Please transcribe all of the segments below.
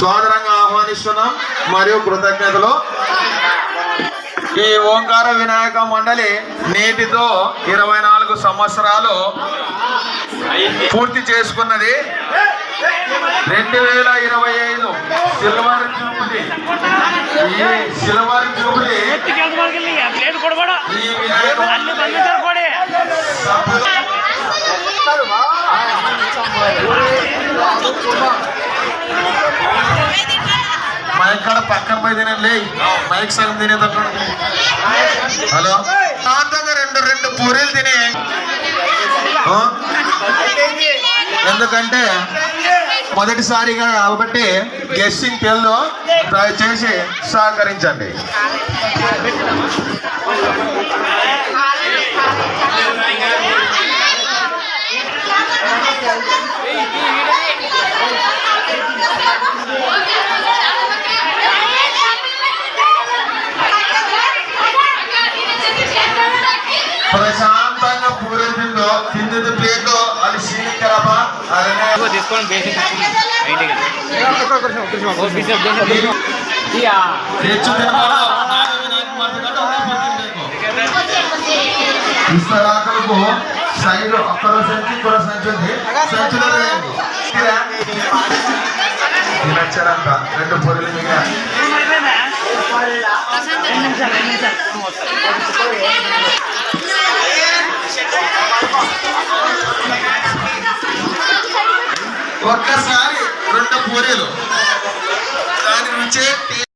సోదరంగా ఆహ్వానిస్తున్నాం. మరియు కృతజ్ఞతలు. ఈ ఓంకార వినాయక మండలి నేటితో ఇరవై నాలుగు సంవత్సరాలు పూర్తి చేసుకున్నది. రెండు వేల ఇరవై ఐదు సిల్వర్ జూబ్లీ. ఈ సిల్వర్ జూబ్లీ ఈ వినాయక ఎక్కడ పక్కన పోయి తినండి. మైక్ సగం తినేటట్టు హలో? శాంతంగా రెండు రెండు పూరీలు తినే. ఎందుకంటే మొదటిసారిగా కాబట్టి గెస్టింగ్ తెల్లో దయచేసి సహకరించండి. ప్రశాంతంగా పూరీలు తిందో తింది ప్లేట్ అది క్షీణించరమ్మా అదనే తీసుకొని బేసిక్ ఇంటికి తెచ్చు తినవాలో ఇస్తరాకులకు సైడ్ ఒక్కరో సంచి ఇంకో సంచి ఉంది సంచులో వేయండి. ఇరా. తినొచ్చారంట రెండు పొరులు మిగిలిన ఒక్కసారి రెండు పూరీలు. దాని నుంచే టీ-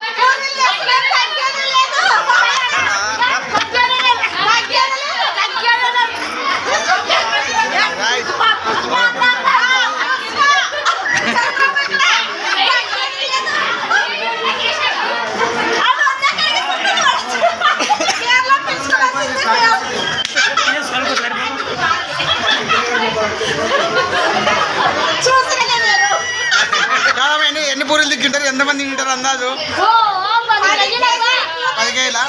కాదమండి తింటారు? ఎంతమంది తింటారు? అందాజు? పదికేలా